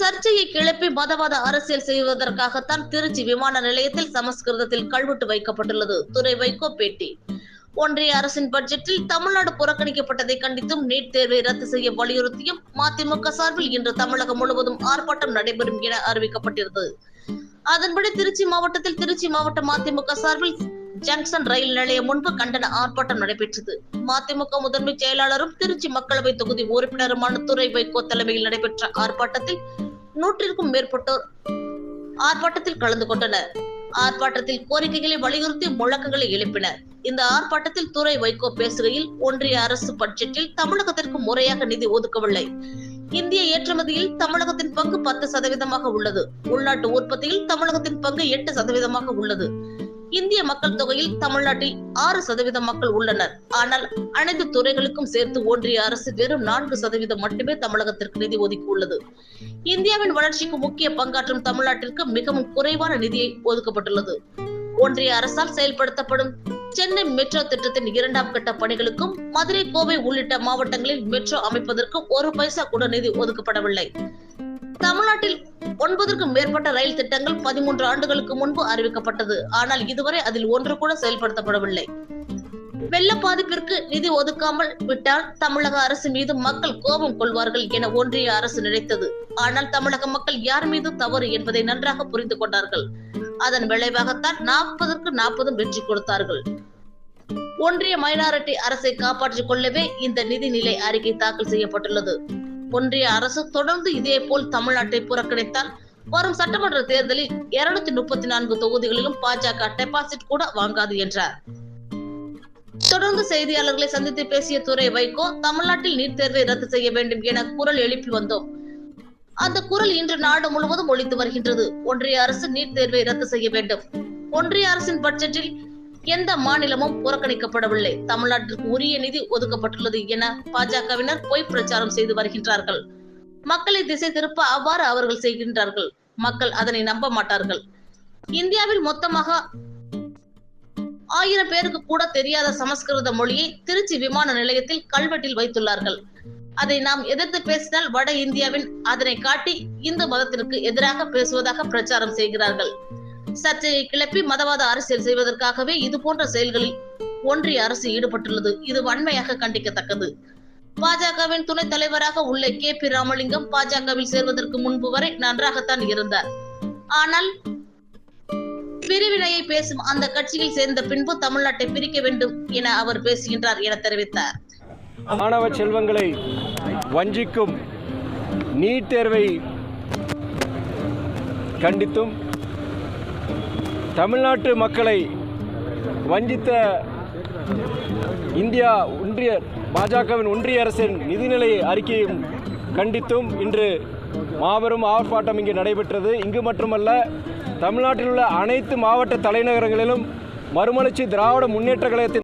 சர்ச்சையை கிளப்பி மதவாத அரசியல் செய்வதற்காகத்தான் திருச்சி விமான நிலையத்தில் சமஸ்கிருதத்தில் கல்வெட்டு வைக்கப்பட்டுள்ளது. துறை வைகோ பேட்டி. ஒன்றிய அரசின் பட்ஜெட்டில் தமிழ்நாடு புறக்கணிக்கப்பட்டதை கண்டித்தும் நீட் தேர்வை ரத்து செய்ய வலியுறுத்தியும் மதிமுக சார்பில் இன்று தமிழகம் முழுவதும் ஆர்ப்பாட்டம் நடைபெறும் என அறிவிக்கப்பட்டிருந்தது. அதன்படி திருச்சி மாவட்டத்தில் திருச்சி மாவட்ட மதிமுக சார்பில் ஜங்ஷன் ரயில் நிலையம் முன்பு கண்டன ஆர்ப்பாட்டம் நடைபெற்றது. மதிமுக முதன்மை செயலாளரும் திருச்சி மக்களவை தொகுதி உறுப்பினருமான துறை வைகோ தலைமையில் நடைபெற்ற ஆர்ப்பாட்டத்தில் நூற்றிற்கும் மேற்பட்டோர் ஆர்ப்பாட்டத்தில் கலந்து கொண்டனர் ஆர்ப்பாட்டத்தில் கோரிக்கைகளை வலியுறுத்தி முழக்கங்களை எழுப்பினர். இந்த ஆர்ப்பாட்டத்தில் துறை வைகோ பேசுகையில் ஒன்றிய அரசு பட்ஜெட்டில் தமிழகத்திற்கு முறையாக நிதி ஒதுக்கவில்லை. இந்திய ஏற்றுமதியில் தமிழகத்தின் பங்கு பத்து சதவீதமாக உள்ளது. உள்நாட்டு உற்பத்தியில் தமிழகத்தின் பங்கு எட்டு சதவீதமாக உள்ளது. இந்திய மக்கள் தொகையில் தமிழ்நாட்டில் ஆறு சதவீதம் மக்கள் உள்ளனர். ஆனால் அனைத்து துறைகளுக்கும் சேர்த்து ஒன்றிய அரசு வெறும் நான்கு சதவீதம் மட்டுமே தமிழகத்திற்கு நிதி ஒதுக்கியுள்ளது இந்தியாவின் வளர்ச்சிக்கு முக்கிய பங்காற்றும் தமிழ்நாட்டிற்கு மிகவும் குறைவான நிதியை ஒதுக்கப்பட்டுள்ளது. ஒன்றிய அரசால் செயல்படுத்தப்படும் சென்னை மெட்ரோ திட்டத்தின் இரண்டாம் கட்ட பணிகளுக்கும் மதுரை கோவை உள்ளிட்ட மாவட்டங்களில் மெட்ரோ அமைப்பதற்கு ஒரு பைசா கூட நிதி ஒதுக்கப்படவில்லை. தமிழ்நாட்டில் ஒன்பதற்கும் மேற்பட்ட ரயில் திட்டங்கள் பதிமூன்று ஆண்டுகளுக்கு முன்பு அறிவிக்கப்பட்டது. ஆனால் இதுவரை அதில் ஒன்று கூட செயல்படுத்தப்படவில்லை. வெள்ள பாதிப்பிற்கு நிதி ஒதுக்காமல் விட்டால் தமிழக அரசு மீது மக்கள் கோபம் கொள்வார்கள் என ஒன்றிய அரசு நினைத்தது. ஆனால் தமிழக மக்கள் யார் மீது தவறு என்பதை நன்றாக புரிந்து கொண்டார்கள். அதன் விளைவாகத்தான் நாற்பதற்கு நாற்பதும் வெற்றி கொடுத்தார்கள். ஒன்றிய மைனாரிட்டி அரசை காப்பாற்றிக் கொள்ளவே இந்த நிதிநிலை அறிக்கை தாக்கல் செய்யப்பட்டுள்ளது. ஒன்றிய அரசு தொடர்ந்து இதே போல் தமிழ்நாட்டை புறக்கணித்தால் வரும் சட்டமன்ற தேர்தலில் இருநூத்தி முப்பத்தி நான்கு தொகுதிகளிலும் பாஜக டெபாசிட் கூட வாங்காது என்றார். தொடர்ந்து செய்தியாளர்களை சந்தித்து பேசிய துறை வைகோ தமிழ்நாட்டில் நீட் தேர்வை ரத்து செய்ய வேண்டும் என குரல் எழுப்பி வந்தோம். அந்த குரல் இன்று நாடு முழுவதும் ஒழித்து வருகின்றது. ஒன்றிய அரசு நீட் தேர்வை ரத்து செய்ய வேண்டும். ஒன்றிய அரசின் பட்ஜெட்டில் எந்த மாநிலமும் புறக்கணிக்கப்படவில்லை. தமிழ்நாட்டிற்கு உரிய நிதி ஒதுக்கப்பட்டுள்ளது என பாஜகவினர் பொய் பிரச்சாரம் செய்து வருகின்றார்கள். மக்களை திசை திருப்ப அவ்வாறு அவர்கள் செய்கின்றார்கள். மக்கள் அதனை நம்ப மாட்டார்கள். இந்தியாவில் மொத்தமாக ஆயிரம் பேருக்கு கூட தெரியாத சமஸ்கிருத மொழியை திருச்சி விமான நிலையத்தில் கல்வெட்டில் வைத்துள்ளார்கள். அதை நாம் எதிர்த்து பேசினால் வட இந்தியாவின் அதனை காட்டி இந்து மதத்திற்கு எதிராக பேசுவதாக பிரச்சாரம் செய்கிறார்கள். சர்ச்சையை கிளப்பி மதவாத அரசியல் செய்வதற்காகவே இது போன்ற செயல்களில் ஒன்றிய அரசு ஈடுபட்டுள்ளது. இது வன்மையாக கண்டிக்கத்தக்கது. பாஜகவின் துணைத் தலைவராக உள்ள கே பி ராமலிங்கம் பாஜகவில் சேர்வதற்கு முன்பு வரை நன்றாகத்தான் இருந்தார். ஆனால் பிரிவினையை பேசும் அந்த கட்சியில் சேர்ந்த பின்பு தமிழ்நாட்டை பிரிக்க வேண்டும் என அவர் பேசுகின்றார் என தெரிவித்தார். மாணவ செல்வங்களை வஞ்சிக்கும் நீட் தேர்வை கண்டித்தும் தமிழ்நாட்டு மக்களை வஞ்சித்த இந்தியா ஒன்றிய பாஜகவின் ஒன்றிய அரசின் நிதிநிலை அறிக்கையும் கண்டித்தும் இன்று மாபெரும் ஆர்ப்பாட்டம் இங்கு நடைபெற்றது. இங்கு மட்டுமல்ல தமிழ்நாட்டில் உள்ள அனைத்து மாவட்ட தலைநகரங்களிலும் மறுமலர்ச்சி திராவிட முன்னேற்ற கழகத்தின்